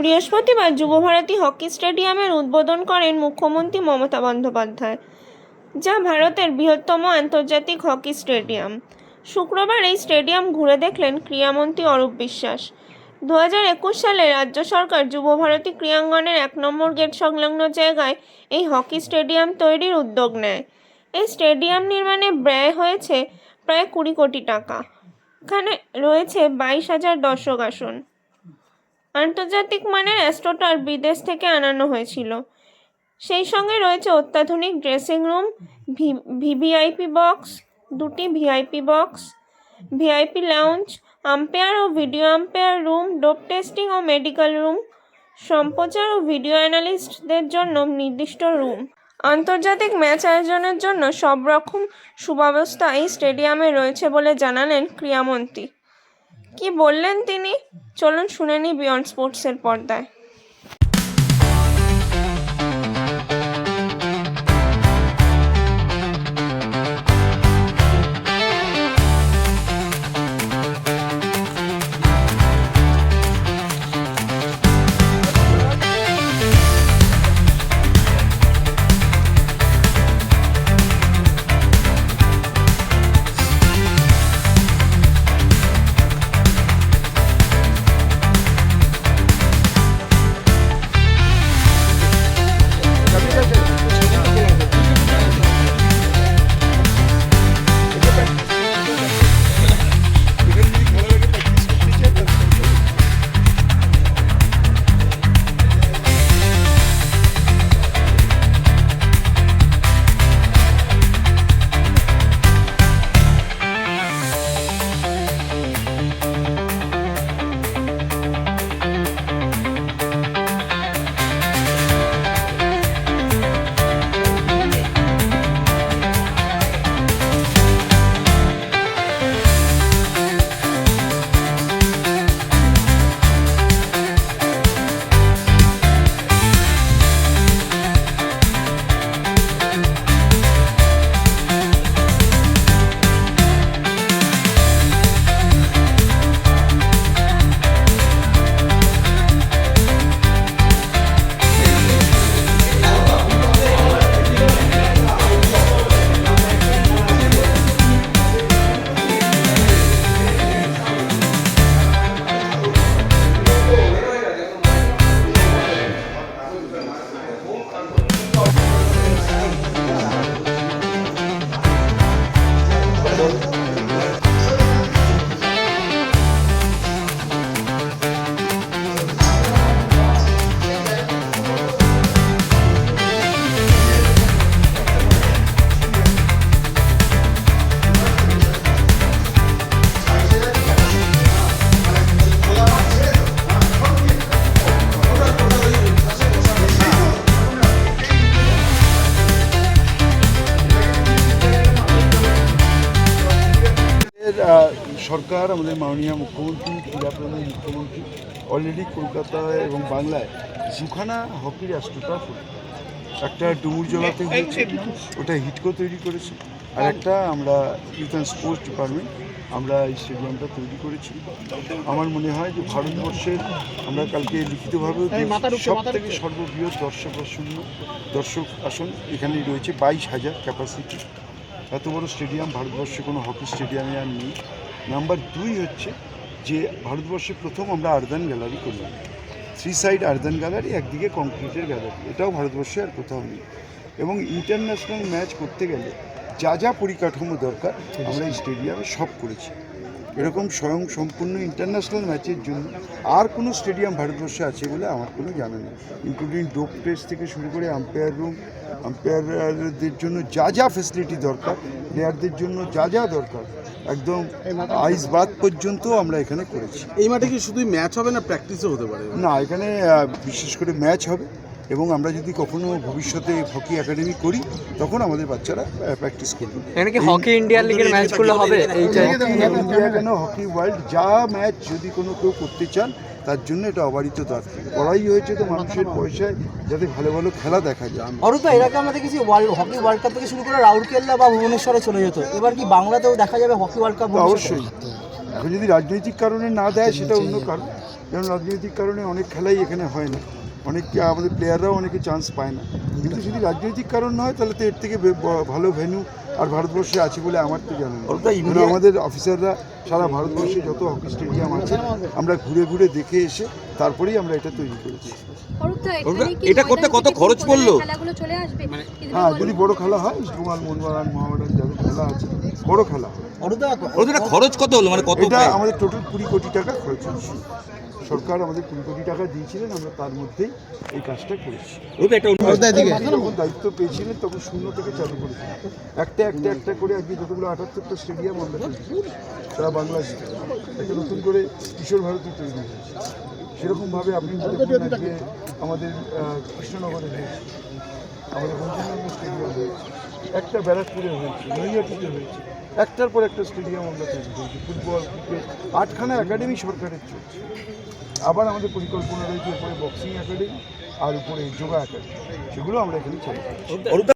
বৃহস্পতিবার যুবভারতী হকি স্টেডিয়ামের উদ্বোধন করেন মুখ্যমন্ত্রী মমতা বন্দ্যোপাধ্যায়, যা ভারতের বৃহত্তম আন্তর্জাতিক হকি স্টেডিয়াম। শুক্রবার এই স্টেডিয়াম ঘুরে দেখলেন ক্রীড়ামন্ত্রী অরূপ বিশ্বাস। দু একুশ সালে রাজ্য সরকার যুবভারতী ক্রীড়াঙ্গনের এক নম্বর গেট সংলগ্ন জায়গায় এই হকি স্টেডিয়াম তৈরির উদ্যোগ নেয়। এই স্টেডিয়াম নির্মাণে ব্যয় হয়েছে প্রায় কুড়ি কোটি টাকা। রয়েছে বাইশ হাজার দর্শক আসন। আন্তর্জাতিক মানের অ্যাস্ট্রোটার বিদেশ থেকে আনানো হয়েছিল। সেই সঙ্গে রয়েছে অত্যাধুনিক ড্রেসিং রুম ভিভিআইপি বক্স, দুটি VIP box, VIP lounge, umpire ও video umpire room, dope testing ও মেডিকেল রুম, সম্প্রচার ও ভিডিও অ্যানালিস্টদের জন্য নির্দিষ্ট রুম। আন্তর্জাতিক ম্যাচ আয়োজনের জন্য সব রকম সুব্যবস্থা এই স্টেডিয়ামে রয়েছে বলে জানালেন ক্রীড়ামন্ত্রী। কি বললেন তিনি? চলুন শুনে নিই বিয়ন্ড স্পোর্টসের পর্দায়। সরকার আমাদের মাননীয় মুখ্যমন্ত্রী ক্রীড়াপ্রেমী মুখ্যমন্ত্রী অলরেডি কলকাতায় এবং বাংলায় দুখানা হকির অ্যাস্ট্রোটাফ একটা ডুমুরজলাতে হয়েছে ওটা হিটকো তৈরি করেছে। আর একটা আমরা ইউথ অ্যান্ড স্পোর্টস ডিপার্টমেন্ট আমরা এই স্টেডিয়ামটা তৈরি করেছি। আমার মনে হয় যে ভারতবর্ষের আমরা কালকে লিখিতভাবেও সব থেকে সর্ববৃহৎ দর্শক শূন্য দর্শক আসন এখানে রয়েছে বাইশ হাজার ক্যাপাসিটি এত বড় স্টেডিয়াম ভারতবর্ষে কোনো হকি স্টেডিয়ামে আর নেই। নাম্বার দুই হচ্ছে যে ভারতবর্ষে প্রথম আমরা আর্দান গ্যালারি করলাম থ্রি সাইড আর্দান গ্যালারি, একদিকে কংক্রিটের গ্যালারি। এটাও ভারতবর্ষে আর কোথাও নেই। এবং ইন্টারন্যাশনাল ম্যাচ করতে গেলে যা যা পরিকাঠামো দরকার, আমরা এই স্টেডিয়ামে সব করেছি। এরকম স্বয়ং সম্পূর্ণ ইন্টারন্যাশনাল ম্যাচের জন্য আর কোনো স্টেডিয়াম ভারতবর্ষে আছে বলে আমার কোনো জানা নেই। ইনক্লুডিং ডোপ টেস্ট থেকে শুরু করে আম্পায়ার রুম আম্পায়ারদের জন্য যা যা ফেসিলিটি দরকার প্লেয়ারদের জন্য যা যা দরকার একদম আইস বাদ পর্যন্ত আমরা এখানে করেছি। এই মাঠে কি শুধুই ম্যাচ হবে না প্র্যাকটিসও হতে পারে? না এখানে বিশেষ করে ম্যাচ হবে এবং আমরা যদি কখনো ভবিষ্যতে হকি একাডেমি করি তখন আমাদের বাচ্চারা প্র্যাকটিস করবে। এখানে কি হকি ইন্ডিয়া লিগের ম্যাচগুলো হবে? ইন্ডিয়া কেন হকি ওয়ার্ল্ড যা ম্যাচ যদি কোনো কেউ করতে চান তার জন্য এটা অবারিত দ্বার করাই হয়েছে তো মানুষের পয়সায় যাতে ভালো ভালো খেলা দেখা যায়। অরূপা এর আগে আমরা দেখেছি ওয়ার্ল্ড হকি ওয়ার্ল্ড কাপ থেকে শুরু করে রাউরকেল্লা বা ভুবনেশ্বরে চলে যেত। এবার কি বাংলাতেও দেখা যাবে হকি ওয়ার্ল্ড কাপ অবশ্যই। এখন যদি রাজনৈতিক কারণে না দেয় সেটা অন্য কারণ। কারণ রাজনৈতিক কারণে অনেক খেলাই এখানে হয় না। অনেক আমাদের প্লেয়াররাও অনেকে চান্স পায় না। কিন্তু যদি রাজনৈতিক কারণ না হয় তাহলে তো এর থেকে ভালো ভেন্যু আর ভারতবর্ষে আছে বলে আমার তো জানা নেই। কারণ আমাদের অফিসাররা সারা ভারতবর্ষে যত হকি স্টেডিয়াম আছে আমরা ঘুরে ঘুরে দেখে এসে তারপরেই আমরা এটা তৈরি করেছি। এটা করতে কত খরচ পড়ল? খেলাগুলো চলে আসবে? হ্যাঁ যদি বড় খেলা হয় ইস্টবেঙ্গল মোহনবাগান মহামেডান যাদের খেলা আছে বড় খেলা খরচ কত হলো? মানে কত এটা আমাদের টোটাল কুড়ি কোটি টাকা খরচ হয়েছে। সরকার আমাদের কুড়ি কোটি টাকা দিয়েছিলেন আমরা তার মধ্যেই এই কাজটা করেছি। যখন দায়িত্ব পেয়েছিলেন তখন শূন্য থেকে চালু করেছিলেন। একটা একটা একটা করে আজকে যতগুলো আটাত্তরটা স্টেডিয়াম আমরা তৈরি করেছি সারা বাংলা জুড়ে। একটা নতুন করে কিশোর ভারতী তৈরি হয়েছে। সেরকমভাবে আপনি দেখুন আজকে আমাদের কৃষ্ণনগরে হয়েছে আমাদের স্টেডিয়াম হয়েছে একটা ব্যারাকপুরে হয়েছে নৈহাটিতে হয়েছে একটার পর একটা স্টেডিয়াম আমরা তৈরি করছি ফুটবল ক্রিকেট আটখানা একাডেমি সরকারের চলছে। আবার আমাদের পরিকল্পনা রয়েছে উপরে বক্সিং একাডেমি আর উপরে যোগা একাডেমি সেগুলো আমরা এখানে চাই